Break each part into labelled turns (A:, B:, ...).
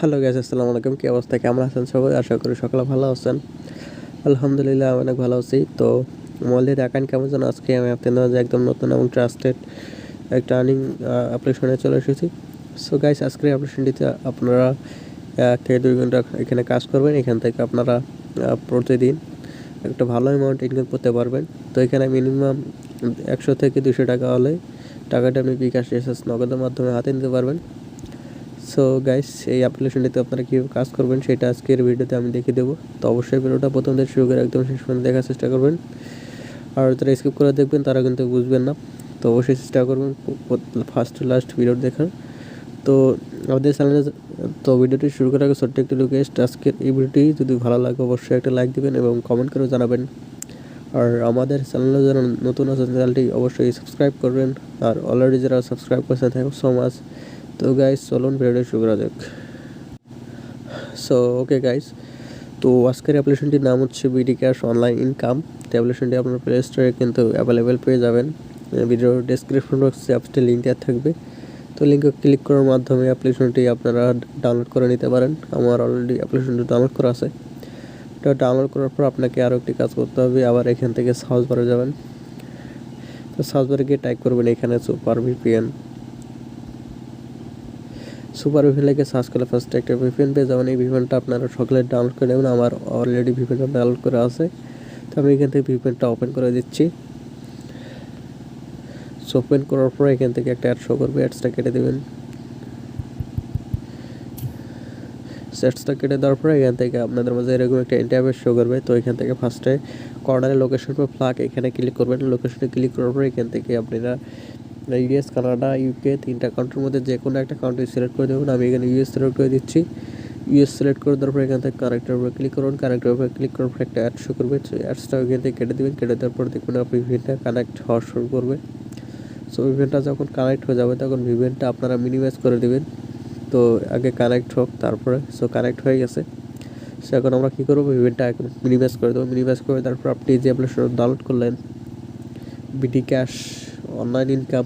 A: Hello gas আসসালামু আলাইকুম। কী অবস্থা? কেমন আছেন সবাই? আশা করি সকলে ভালো আছেন। আলহামদুলিল্লাহ অনেক ভালো আছি। তো মোবাইলের অ্যাকাউন্ট কেমন যেন আজকে আমি আপনাদের একদম নতুন এবং ট্রাস্টেড একটা আর্নিং অ্যাপ্লিকেশনে চলে এসেছি। সো গাইস আজকের অ্যাপ্লিকেশনটিতে আপনারা এক থেকে দুই ঘণ্টা এখানে কাজ করবেন। এখান থেকে আপনারা প্রতিদিন একটা ভালো অ্যামাউন্ট ইনকাম করতে পারবেন। তো এখানে মিনিমাম একশো থেকে দুশো টাকা হলে টাকাটা আপনি বিকাশ এসএস নগদের মাধ্যমে হাতে নিতে পারবেন। সো গাইস এই অ্যাপ্লিকেশনটিতে আপনারা কীভাবে কাজ করবেন সেটা আজকের ভিডিওতে আমি দেখিয়ে দেবো। তো অবশ্যই ভিডিওটা প্রথম থেকে শুরু করে একদম শেষ পর্যন্ত দেখার চেষ্টা করবেন। আর যারা স্কিপ করে দেখবেন, তারা কিন্তু বুঝবেন না। তো অবশ্যই চেষ্টা করবেন ফার্স্ট টু লাস্ট ভিডিও দেখার। তো আমাদের চ্যানেলে তো ভিডিওটি শুরু করার আগে ছোট্ট একটি রিকোয়েস্ট আজকের এই ভিডিওটি যদি ভালো লাগে, অবশ্যই একটা লাইক দিবেন এবং কমেন্ট করে জানাবেন। আর আমাদের চ্যানেলে যারা নতুন আছে চ্যানেলটি অবশ্যই সাবস্ক্রাইব করবেন। আর অলরেডি যারা সাবস্ক্রাইব করেছেন থ্যাংক সো মাচ তো গাইস চলুন ভিডিওটি শুরু করা যাক। সো ওকে গাইস তো আজকের অ্যাপ্লিকেশনটির নাম হচ্ছে বিডি ক্যাশ অনলাইন ইনকাম তো অ্যাপ্লিকেশনটি আপনার প্লে স্টোরে কিন্তু অ্যাভেলেবেল পেয়ে যাবেন। ভিডিও ডেসক্রিপশন বক্সে অ্যাপসটি লিঙ্ক দেওয়া থাকবে। তো লিঙ্কে ক্লিক করার মাধ্যমে অ্যাপ্লিকেশনটি আপনারা ডাউনলোড করে নিতে পারেন। আমার অলরেডি অ্যাপ্লিকেশনটি ডাউনলোড করা আছে। এটা ডাউনলোড করার পর আপনাকে আরও একটি কাজ করতে হবে। আবার এখান থেকে সার্চ বারে যাবেন। তো সার্চ বারে গিয়ে টাইপ করবেন এখানে সুপার ভিপিএন সুপার ভিপিএনকে সার্চ করলে ফার্স্ট একটা ভিপিএন পেয়ে যাবেন এই ভিপিএনটা আপনারা সকলে ডাউনলোড করে নেবেন। আমার অলরেডি ভিপিএনটা ডাউনলোড করা আছে। তো আমি এখান থেকে ভিপিএনটা ওপেন করে দিচ্ছি। ওপেন করার পর এখান থেকে একটা অ্যাড শো করবে অ্যাডসটা কেটে দেবেন। সেটসটা কেটে দেওয়ার পরে এখান থেকে আপনাদের মাঝে এরকম একটা ইন্টারভেস শো করবে। তো এখান থেকে ফার্স্টে কর্নারে লোকেশন বা ফ্লাগ এখানে ক্লিক করবেন। লোকেশনে ক্লিক করার পরে এখান থেকে আপনারা ইউএস, কানাডা ইউকে তিনটা কান্ট্রির মধ্যে যে কোনো একটা কান্ট্রি সিলেক্ট করে দেবেন। আমি এখানে ইউএস সিলেক্ট করে দিচ্ছি। ইউএস সিলেক্ট করে দেওয়ার পর এখান থেকে কানেক্টের উপরে ক্লিক করুন। কানেক্টের উপরে ক্লিক করার পর একটা অ্যাড শো করবে। অ্যাডসটা এখান থেকে কেটে দেবেন। কেটে দেওয়ার পর দেখবেন আপনি ভিভেনটা কানেক্ট হওয়া শুরু করবে। সো ভিভেনটা যখন কানেক্ট হয়ে যাবে, তখন ভিভেনটা আপনারা মিনিমাইজ করে দেবেন। তো, আগে কানেক্ট হোক, তারপরে। সো কানেক্ট হয়ে গেছে। সো এখন আমরা কী করব? ভিভেনটা এখন মিনিমাইজ করে দেবো। মিনিমাইজ করে তারপর আপনি যে অ্যাপ্লিকেশন ডাউনলোড করলেন বিডি ক্যাশ অনলাইন ইনকাম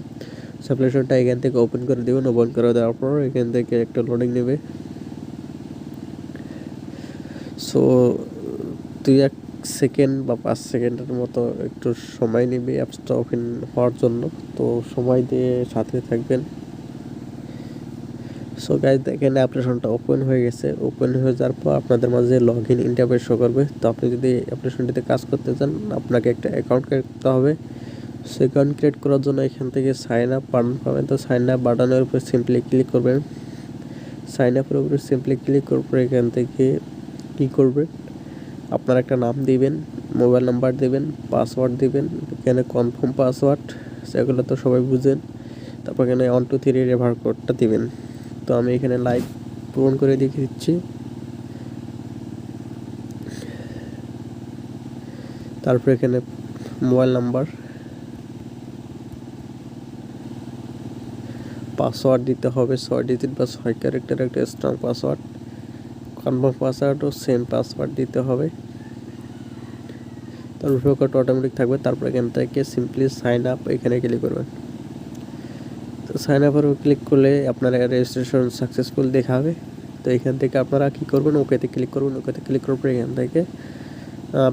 A: অ্যাপ্লিকেশনটা এখান থেকে ওপেন করে দেবেন ওপেন করে দেওয়ার পর এখান থেকে একটা লোডিং নেবে। সো দুই এক সেকেন্ড বা পাঁচ সেকেন্ডের মতো একটু সময় নেবে অ্যাপসটা ওপেন হওয়ার জন্য। তো সময় দিয়ে সাথে থাকবেন। সো গাইজ দেখেন অ্যাপ্লিকেশনটা ওপেন হয়ে গেছে। ওপেন হয়ে যাওয়ার পর আপনাদের মাঝে লগ ইন ইন্টারফেস শো করবে। তো আপনি যদি অ্যাপ্লিকেশনটিতে কাজ করতে চান, আপনাকে একটা অ্যাকাউন্ট করতে হবে। সো অ্যাকাউন্ট ক্রিয়েট করার জন্য এখান থেকে সাইন আপ বাটন পাবেন। তো সাইন আপ বাটনের উপরে সিম্পলি ক্লিক করবেন। সাইন আপের উপরে সিম্পলি ক্লিক পর এখান থেকে কী করবেন আপনার একটা নাম দিবেন মোবাইল নাম্বার দেবেন পাসওয়ার্ড দেবেন, এখানে কনফার্ম পাসওয়ার্ড সেগুলো তো সবাই বুঝেন। তারপর এখানে ওয়ান টু থ্রি রেভার কোডটা দিবেন। তো আমি এখানে লাইভ পূরণ করে দেখিয়ে দিচ্ছি। তারপর এখানে মোবাইল নাম্বার পাসওয়ার্ড দিতে হবে, ছয় ডিজিট বা ছয় ক্যারেক্টার একটা স্ট্রং পাসওয়ার্ড কনফার্ম পাসওয়ার্ডও সেম পাসওয়ার্ড দিতে হবে। তারপর কোড অটোমেটিক থাকবে, তারপর এখান থেকে সিম্পলি সাইন আপ এখানে ক্লিক করবেন। তো সাইন আপের ক্লিক করলে আপনার রেজিস্ট্রেশন সাকসেসফুল দেখাবে। তো এখান থেকে আপনারা কী করবেন ওকেতে ক্লিক করবেন ওকেতে ক্লিক করার পর এখান থেকে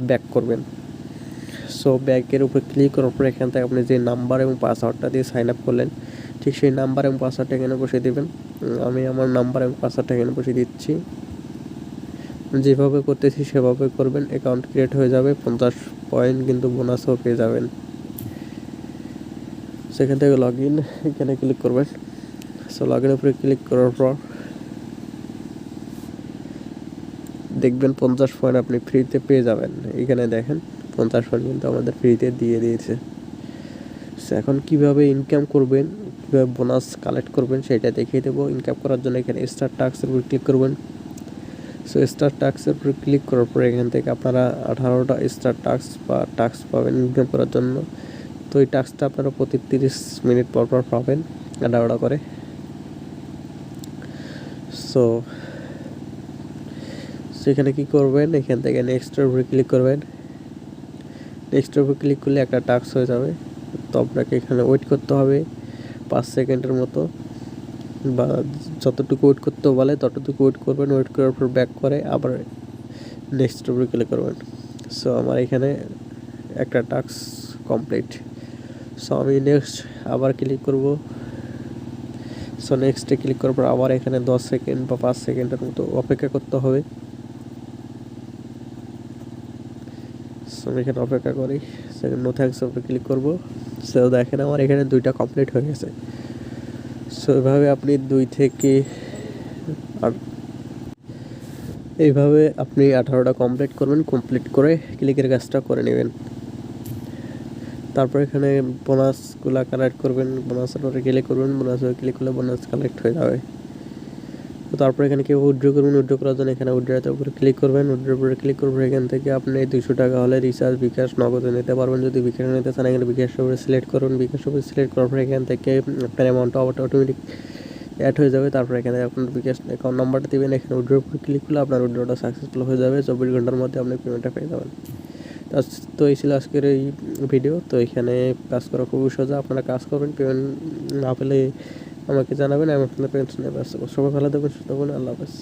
A: ব্যাক করবেন। সো ব্যাকের উপরে ক্লিক করার পর এখান থেকে আপনি যে নাম্বার এবং পাসওয়ার্ডটা দিয়ে সাইন আপ করলেন ঠিক সেই নাম্বার এবং পাসওয়ার্ডটা এখানে বসিয়ে দেবেন। আমি আমার নাম্বার এবং পাসওয়ার্ডটা এখানে বসিয়ে দিচ্ছি। যেভাবে করতেছি সেভাবে করবেন অ্যাকাউন্ট ক্রিয়েট হয়ে যাবে, পঞ্চাশ পয়েন্ট কিন্তু বোনাসও পেয়ে যাবেন। সেখান থেকে লগ ইন এখানে ক্লিক করবেন। সো লগ ইনের উপরে ক্লিক করার পর দেখবেন পঞ্চাশ পয়েন্ট আপনি ফ্রিতে পেয়ে যাবেন। এখানে দেখেন, পঞ্চাশ পয়েন্ট কিন্তু আমাদের ফ্রিতে দিয়ে দিয়েছে। এখন কীভাবে ইনকাম করবেন? কীভাবে বোনাস কালেক্ট করবেন সেটা দেখিয়ে দেবো। ইনকাম করার জন্য এখানে স্টার টাক্সের উপর ক্লিক করবেন। সো স্টার টাক্সের উপরে ক্লিক করার পরে এখান থেকে আপনারা আঠারোটা স্টার টাক্স বা টাক্স পাবেন ইনকাম করার জন্য। তো এই টাক্সটা আপনারা প্রতি তিরিশ মিনিট পর পর পাবেন আডাওড়া করে। সো সেখানে কি করবেন? এখান থেকে নেক্সটের উপরে ক্লিক করবেন। নেক্সটের উপরে ক্লিক করলে একটা টাক্স হয়ে যাবে। তো আপনাকে এখানে ওয়েট করতে হবে। পাঁচ সেকেন্ডের মতো বা যতটুকু ওয়েট করতে বলে ততটুকু ওয়েট করবেন ওয়েট করার পর ব্যাক করে আবার নেক্সট উপরে ক্লিক করবেন। সো আমার এখানে একটা টাস্ক কমপ্লিট সো আমি নেক্সট আবার ক্লিক করব। সো নেক্সটে ক্লিক করার পর আবার এখানে দশ সেকেন্ড বা পাঁচ সেকেন্ডের মতো অপেক্ষা করতে হবে। সো আমি এখানে অপেক্ষা করি। সেকেন্ড নো থ্যাঙ্কস উপরে ক্লিক করব। সো দেখেন আমার এখানে দুইটা কমপ্লিট হয়ে গেছে। সো এভাবে আপনি দুই থেকে এইভাবে আপনি আঠারোটা কমপ্লিট করবেন কমপ্লিট করে ক্লিকের কাজটা করে নেবেন। তারপর এখানে বোনাসগুলো কালেক্ট করবেন বোনাসের পরে ক্লিক করবেন বোনাসে ক্লিক করলে বোনাস কালেক্ট হয়ে যাবে। তো তারপর এখানে কেউ উইড্রো করবেন উইড্রো করার জন্য এখানে উইড্রোতে উপরে ক্লিক করবেন। উইড্রোর উপরে ক্লিক করবেন, এখান থেকে আপনি দুশো টাকা হলে রিচার্জ বিকাশ নগদে নিতে পারবেন। যদি বিকাশ নিতে চান, এখানে বিকাশ উপরে সিলেক্ট করুন। বিকাশ উপরে সিলেক্ট করার পর এখান থেকে আপনার অ্যামাউন্টটা অটোমেটিক অ্যাড হয়ে যাবে। তারপর এখানে আপনার বিকাশ অ্যাকাউন্ট নাম্বারটা দিবেন। এখানে উইড্রোর উপরে ক্লিক করলে আপনার উইড্রোটা সাকসেসফুল হয়ে যাবে। চব্বিশ ঘণ্টার মধ্যে আপনি পেমেন্টটা পেয়ে যাবেন। তো তো এই ছিল আজকের এই ভিডিও তো এখানে কাজ করা খুবই সোজা। আপনারা কাজ করবেন পেমেন্ট না পেলে আমাকে জানাবেন আমি আপনার পেনশন ব্যস্ত করব। সবাই ভালো থাকবেন সুস্থ থাকবেন আল্লাহ হাফেজ